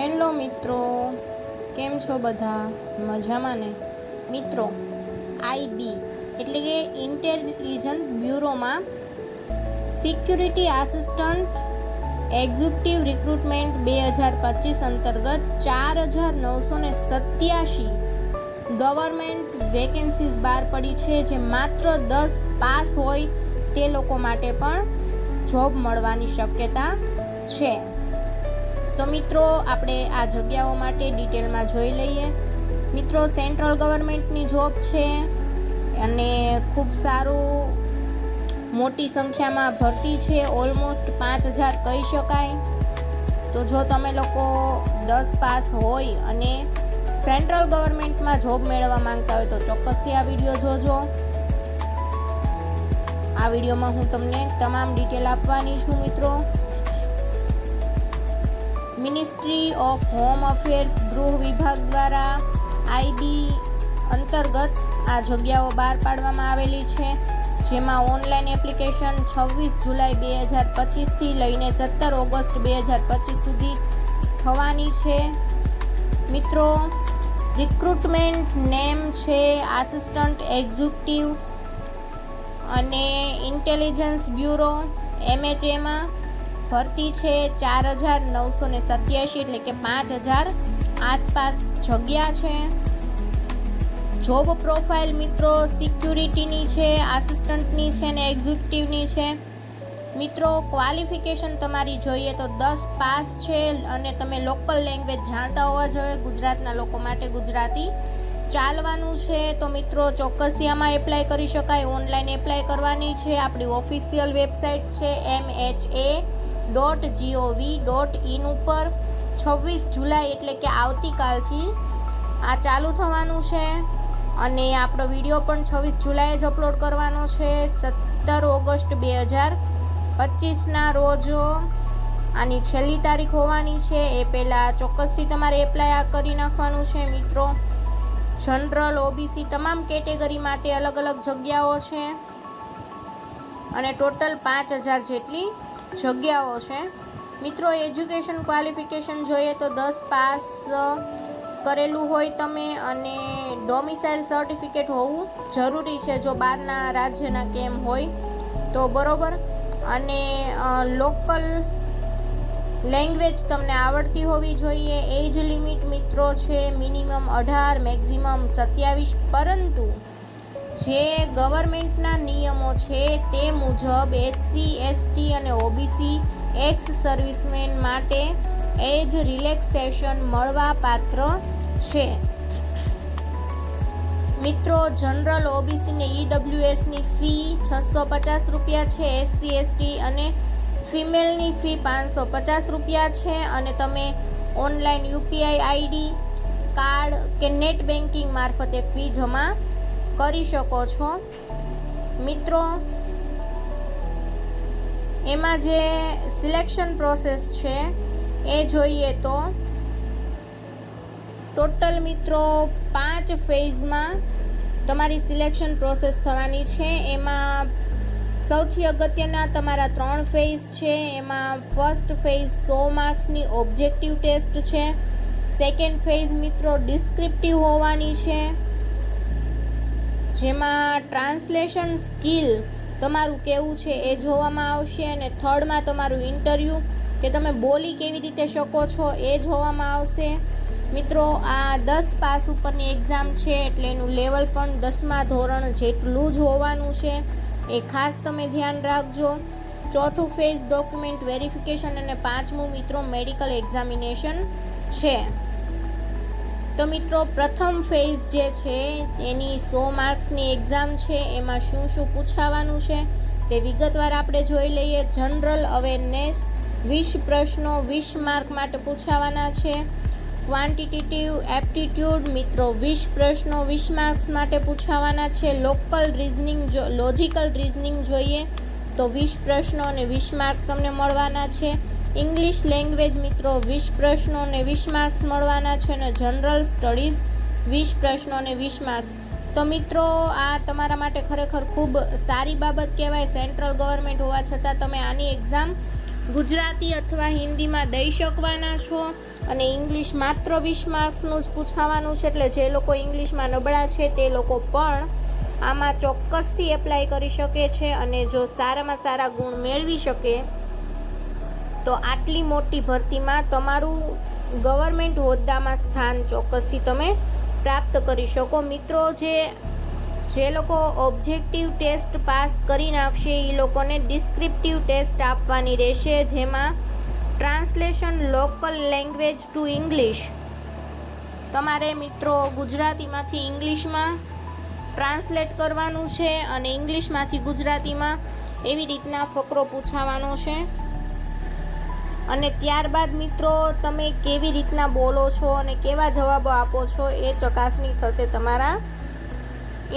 Hello મિત્રો, કેમ છો બધા? મજામાં ને? મિત્રો આઈબી એટલે કે ઇન્ટેલિજન્ટ બ્યુરોમાં સિક્યુરિટી આસિસ્ટન્ટ એક્ઝિક્યુટિવ રિક્રુટમેન્ટ બે હજાર પચીસ અંતર્ગત ચાર હજાર નવસો ને સત્યાસી ગવર્મેન્ટ વેકેન્સીઝ બહાર પડી છે, જે માત્ર દસ પાસ હોય તે લોકો માટે પણ જોબ મળવાની શક્યતા છે. તો મિત્રો, આપણે આ જગ્યાઓ માટે ડિટેલમાં જોઈ લઈએ. મિત્રો, સેન્ટ્રલ ગવર્મેન્ટની જોબ છે અને ખૂબ સારું મોટી સંખ્યામાં ભરતી છે. ઓલમોસ્ટ પાંચ હજાર કહી શકાય. તો જો તમે લોકો દસ પાસ હોય અને સેન્ટ્રલ ગવર્મેન્ટમાં જોબ મેળવવા માંગતા હોય તો ચોક્કસથી આ વીડિયો જોજો. આ વિડીયોમાં હું તમને તમામ ડિટેલ આપવાની છું, મિત્રો. મિનિસ્ટ્રી ઓફ હોમ અફેર્સ ગૃહ વિભાગ દ્વારા આઈબી અંતર્ગત આ જગ્યાઓ બહાર પાડવામાં આવેલી છે, જેમાં ઓનલાઈન એપ્લિકેશન છવ્વીસ જુલાઈ બે હજાર પચીસથી લઈને સત્તર ઓગસ્ટ બે હજાર પચીસ સુધી થવાની છે. મિત્રો રિક્રુટમેન્ટ નેમ છે આસિસ્ટન્ટ એક્ઝિક્યુટિવ અને ઇન્ટેલિજન્સ બ્યુરો એમએચએમાં ભરતી છે ચાર હજાર નવસો ને સત્યાસી એટલે કે પાંચ હજાર આસપાસ જગ્યા છે. જોબ પ્રોફાઇલ મિત્રો સિક્યુરિટીની છે, આસિસ્ટન્ટની છે ને એક્ઝિક્યુટિવની છે. મિત્રો, ક્વોલિફિકેશન તમારી જોઈએ તો દસ પાસ છે અને તમે લોકલ લેંગ્વેજ જાણતા હોવા જોઈએ. ગુજરાતના લોકો માટે ગુજરાતી ચાલવાનું છે. તો મિત્રો ચોક્કસથી આમાં એપ્લાય કરી શકાય. ઓનલાઈન એપ્લાય કરવાની છે. આપણી ઓફિશિયલ વેબસાઇટ છે, M H A dot gov dot in ઉપર છવ્વીસ જુલાઈ એટલે કે આવતીકાલથી આ ચાલુ થવાનું છે. અને આપણો વીડિયો પણ છવ્વીસ જુલાઈએ જ અપલોડ કરવાનો છે, સત્તર ઓગસ્ટ બે હજાર પચીસના રોજ. આની છેલ્લી તારીખ હોવાની છે, એ પહેલાં ચોક્કસથી તમારે એપ્લાય કરી નાખવાનું છે, મિત્રો. જનરલ ઓબીસી તમામ કેટેગરી માટે અલગ અલગ જગ્યાઓ છે. અને ટોટલ પાંચ હજાર જેટલી જગ્યાઓ છે. મિત્રો એજ્યુકેશન ક્વોલિફિકેશન જોઈએ તો દસ પાસ કરેલું હોય તમે અને ડોમિસાઇલ સર્ટિફિકેટ હોવું જરૂરી છે જો બહારના રાજ્યના કેમ હોય તો બરોબર. અને લોકલ લેંગ્વેજ તમને આવડતી હોવી જોઈએ. એજ લિમિટ મિત્રો છે મિનિમમ અઢાર મેક્ઝિમમ સત્યાવીસ, પરંતુ જે ગવર્મેન્ટના નિયમો છે તે મુજબ એસસી, એસટી અને ઓબીસી એક્સ સર્વિસમેન માટે એજ રિલેક્સેશન મળવા પાત્ર છે. મિત્રો, જનરલ ઓબીસીને ઈડબ્લ્યુએસની ફી છસો પચાસ રૂપિયા છે, એસસી, એસટી અને ફિમેલની ફી પાંચસો પચાસ રૂપિયા છે અને તમે ઓનલાઈન યુપીઆઈ આઈડી કાર્ડ કે નેટ બેન્કિંગ મારફતે ફી જમા કરી શકો છો. મિત્રો, એમાં જે સિલેક્શન પ્રોસેસ છે, એ જોઈએ તો ટોટલ મિત્રો પાંચ ફેઝમાં તમારી સિલેક્શન પ્રોસેસ થવાની છે. એમાં સૌથી અગત્યના તમારા ત્રણ ફેઝ છે. એમાં ફર્સ્ટ ફેઝ સો માર્ક્સની ઓબ્જેક્ટિવ ટેસ્ટ છે. સેકન્ડ ફેઝ મિત્રો ડિસ્ક્રિપ્ટિવ હોવાની છે. જેમાં ટ્રાન્સલેશન સ્કિલ તમારું કેવું છે એ જોવામાં આવશે અને થર્ડમાં તમારું ઇન્ટરવ્યૂ કે તમે બોલી કેવી રીતે શકો છો એ જોવામાં આવશે. મિત્રો, આ દસ પાસ ઉપરની એક્ઝામ છે એટલે એનું લેવલ પણ દસમા ધોરણ જેટલું જ હોવાનું છે. એ ખાસ તમે ધ્યાન રાખજો. ચોથું ફેઝ ડોક્યુમેન્ટ વેરિફિકેશન અને પાંચમું મિત્રો મેડિકલ એક્ઝામિનેશન છે. તો મિત્રો, પ્રથમ ફેઝ જે છે, એની સો માર્ક્સની એક્ઝામ છે, એમાં શું શું પૂછાવાનું છે, તે વિગતવાર આપણે જોઈ લઈએ. જનરલ અવેરનેસ વીસ પ્રશ્નો વીસ માર્ક માટે પૂછાવાના છે. ક્વાન્ટિટેટિવ એપ્ટિટ્યૂડ મિત્રો વીસ પ્રશ્નો વીસ માર્ક્સ માટે પૂછાવાના છે. લોકલ રિઝનિંગ જો લોજિકલ રિઝનિંગ જોઈએ, તો વીસ પ્રશ્નો અને વીસ માર્ક તમને મળવાના છે. ઇંગ્લિશ લેંગ્વેજ મિત્રો, વીસ પ્રશ્નો અને વીસ માર્ક્સ મળવાના છે અને જનરલ સ્ટડીઝ વીસ પ્રશ્નો અને વીસ માર્ક્સ. તો મિત્રો, આ તમારા માટે ખરેખર ખૂબ સારી બાબત કહેવાય. સેન્ટ્રલ ગવર્મેન્ટ હોવા છતાં તમે આની એક્ઝામ ગુજરાતી અથવા હિન્દીમાં દઈ શકવાના છો અને ઇંગ્લિશ માત્ર વીસ માર્ક્સનું જ પૂછાવાનું છે. એટલે જે લોકો ઇંગ્લિશમાં નબળા છે તે લોકો પણ આમાં ચોક્કસથી એપ્લાય કરી શકે છે અને જો સારામાં સારા ગુણ મેળવી શકે તો આટલી મોટી ભરતીમાં તમારું ગવર્મેન્ટ હોદ્દામાં સ્થાન ચોક્કસથી તમે પ્રાપ્ત કરી શકો. મિત્રો, જે જે લોકો ઓબ્જેક્ટિવ ટેસ્ટ પાસ કરી નાખશે એ લોકોને ડિસ્ક્રિપ્ટિવ ટેસ્ટ આપવાની રહેશે, જેમાં translation local language to English. તમારે મિત્રો ગુજરાતીમાંથી ઇંગ્લિશમાં ટ્રાન્સલેટ કરવાનું છે અને ઇંગ્લિશમાંથી ગુજરાતીમાં એવી રીતના ફકરો પૂછાવાનો છે. અને ત્યારબાદ મિત્રો, તમે કેવી રીતના બોલો છો અને કેવા જવાબો આપો છો એ ચકાસણી થશે તમારા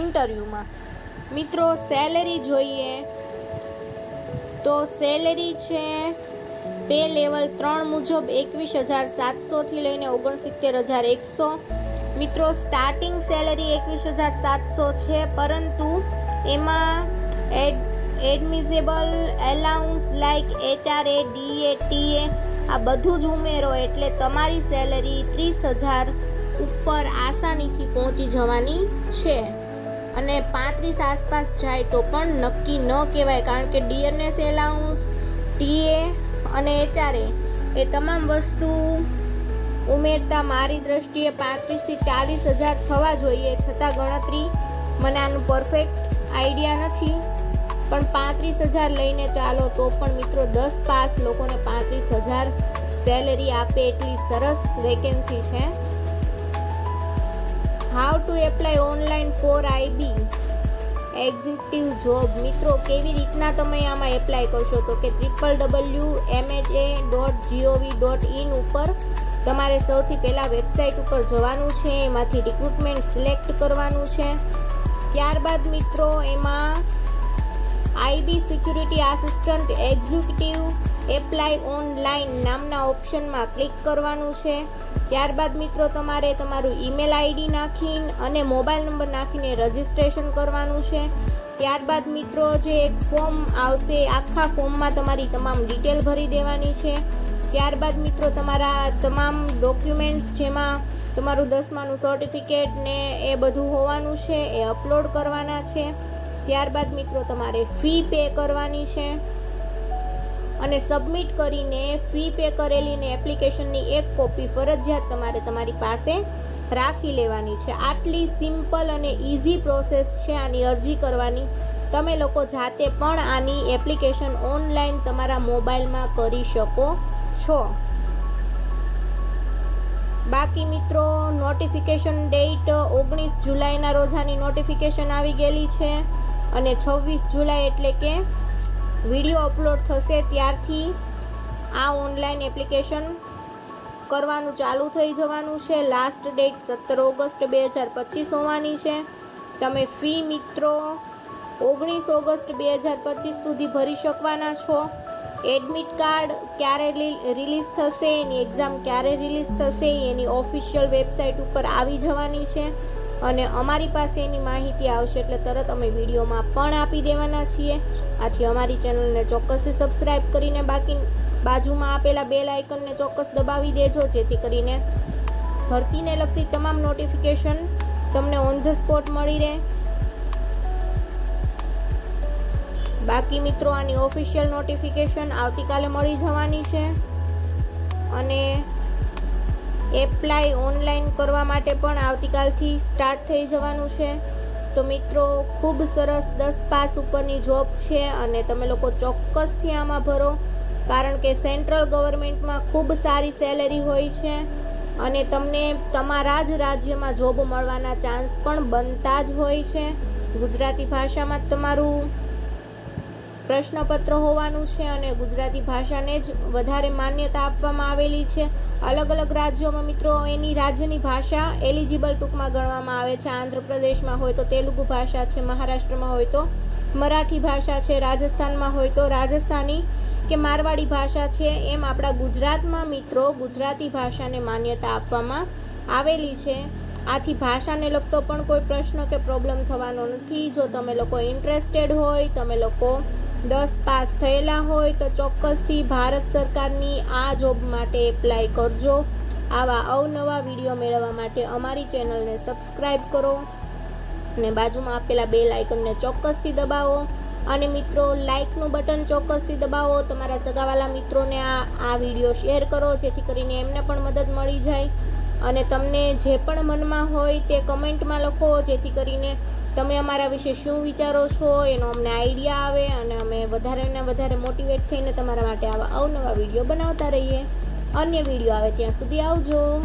ઇન્ટરવ્યૂમાં. મિત્રો, સેલેરી જોઈએ. તો સેલેરી છે પે લેવલ ત્રણ મુજબ એકવીસ હજાર સાતસોથી લઈને ઓગણસિત્તેર હજાર એકસો. મિત્રો સ્ટાર્ટિંગ સેલેરી એકવીસ હજાર સાતસો છે, પરંતુ એમાં ad admissible allowance like HRA DA TA આ બધું જ ઉમેરો એટલે તમારી સેલરી ત્રીસ હજાર ઉપર આસાનીથી પહોંચી જવાની છે. અને પાંત્રીસ આસપાસ જાય તો પણ નક્કી ન કહેવાય કારણ કે ડીએનએસ એલાઉન્સ ટીએ અને એચઆરએ એ તમામ વસ્તુ ઉમેરતા મારી દ્રષ્ટિએ પાંત્રીસથી ચાલીસ હજાર થવા જોઈએ છતાં ગણતરી મને આનું પરફેક્ટ આઈડિયા નથી. પણ પાંત્રીસ હજાર લઈને ચાલો તો પણ મિત્રો દસ પાસ લોકોને પાંત્રીસ હજાર સેલેરી આપે એટલી સરસ વેકેન્સી છે. How to apply online for IB executive job મિત્રો, કેવી રીતના તમે આમાં એપ્લાય કરશો? તો કે triple W MHA dot gov dot in ઉપર તમારે સૌથી પહેલાં વેબસાઇટ ઉપર જવાનું છે, એમાંથી રિક્રુટમેન્ટ સિલેક્ટ કરવાનું છે. ત્યારબાદ મિત્રો, એમાં IB security assistant executive apply online નામના ઓપ્શનમાં ક્લિક કરવાનું છે. ત્યારબાદ મિત્રો, તમારે તમારું ઈમેલ આઈડી નાખીને અને મોબાઈલ નંબર નાખીને રજિસ્ટ્રેશન કરવાનું છે. ત્યારબાદ મિત્રો, જે એક ફોર્મ આવશે, આખા ફોર્મમાં તમારી તમામ ડિટેલ ભરી દેવાની છે. ત્યારબાદ મિત્રો, તમારા તમામ ડોક્યુમેન્ટ્સ જેમાં તમારું દસમાનું સર્ટિફિકેટ ને એ બધું હોવાનું છે, એ અપલોડ કરવાના છે. ત્યારબાદ મિત્રો તમારે ફી પે કરવાની છે. અને સબમિટ કરીને ફી પે કરેલીને એપ્લિકેશનની એક કોપી ફરજિયાત તમારે તમારી પાસે રાખી લેવાની છે. આટલી સિમ્પલ અને ઇઝી પ્રોસેસ છે આની અરજી કરવાની. તમે લોકો જાતે પણ આની એપ્લિકેશન ઓનલાઈન તમારા મોબાઈલમાં કરી શકો છો. બાકી મિત્રો નોટિફિકેશન ડેટ ઓગણીસ જુલાઈના રોજાની નોટિફિકેશન આવી ગયેલી છે. અને છવ્વીસ જુલાઈ એટલે કે વીડિયો અપલોડ થશે ત્યારથી આ ઓનલાઈન એપ્લિકેશન કરવાનું ચાલુ થઈ જવાનું છે. લાસ્ટ ડેટ સત્તર ઓગસ્ટ બે હજાર પચીસ હોવાની છે. તમે ફી મિત્રો ઓગણીસ ઓગસ્ટ બે હજાર પચીસ સુધી ભરી શકવાના છો. એડમિટ કાર્ડ ક્યારે રિલીઝ થશે, એની એક્ઝામ ક્યારે રિલીઝ થશે, એની ઓફિશિયલ વેબસાઇટ ઉપર આવી જવાની છે. અને અમારી પાસે એની માહિતી આવશે એટલે તરત અમે વિડીયોમાં પણ આપી દેવાના છીએ. આથી અમારી ચેનલને ચોક્કસથી સબસ્ક્રાઈબ કરીને બાકી બાજુમાં આપેલા બેલ આઇકનને ચોક્કસ દબાવી દેજો, જેથી કરીને ભરતીને લગતી તમામ નોટિફિકેશન તમને ઓન ધ સ્પોટ મળી રહે. બાકી મિત્રો, આની ઓફિશિયલ નોટિફિકેશન આવતીકાલે મળી જવાની છે. અને એપ્લાય ઓનલાઈન કરવા માટે પણ આવતીકાલથી સ્ટાર્ટ થઈ જવાનું છે. તો મિત્રો, ખૂબ સરસ દસ પાસ ઉપરની જોબ છે અને તમે લોકો ચોક્કસથી આમાં ભરો, કારણ કે સેન્ટ્રલ ગવર્મેન્ટમાં ખૂબ સારી સેલેરી હોય છે અને તમને તમારા જ રાજ્યમાં જોબ મળવાના ચાન્સ પણ બનતા જ હોય છે. ગુજરાતી ભાષામાં તમારું પ્રશ્નપત્ર હોવાનું છે અને ગુજરાતી ભાષાને જ વધારે માન્યતા આપવામાં આવેલી છે. અલગ અલગ રાજ્યોમાં મિત્રો એની રાજ્યની ભાષા એલિજિબલ ટૂંકમાં ગણવામાં આવે છે. આંધ્રપ્રદેશમાં હોય તો તેલુગુ ભાષા છે, મહારાષ્ટ્રમાં હોય તો મરાઠી ભાષા છે, રાજસ્થાનમાં હોય તો રાજસ્થાની કે મારવાડી ભાષા છે. એમ આપણા ગુજરાતમાં મિત્રો ગુજરાતી ભાષાને માન્યતા આપવામાં આવેલી છે. આથી ભાષાને લગતો પણ કોઈ પ્રશ્ન કે પ્રોબ્લેમ થવાનો નથી. જો તમે લોકો ઇન્ટરેસ્ટેડ હોય, તમે લોકો દસ પાસ થયેલા હોય તો ચોક્કસથી ભારત સરકારની આ જોબ માટે એપ્લાય કરજો. આવા અવનવા વીડિયો મેળવવા માટે અમારી ચેનલને સબસ્ક્રાઈબ કરો અને બાજુમાં આપેલા બે લાઇકનને ચોક્કસથી દબાવો. અને મિત્રો લાઇકનું બટન ચોક્કસથી દબાવો. તમારા સગાવાલા મિત્રોને આ આ વીડિયો શેર કરો, જેથી કરીને એમને પણ મદદ મળી જાય. અને તમને જે પણ મનમાં હોય તે કમેન્ટમાં લખો, જેથી કરીને તમે અમારા વિશે શું વિચારો છો, એનો અમને આઈડિયા આવે અને અમે વધારે ને વધારે મોટિવેટ થઈને તમારા માટે આવા અવનવા વીડિયો બનાવતા રહીએ. અન્ય વીડિયો આવે ત્યાં સુધી આવજો.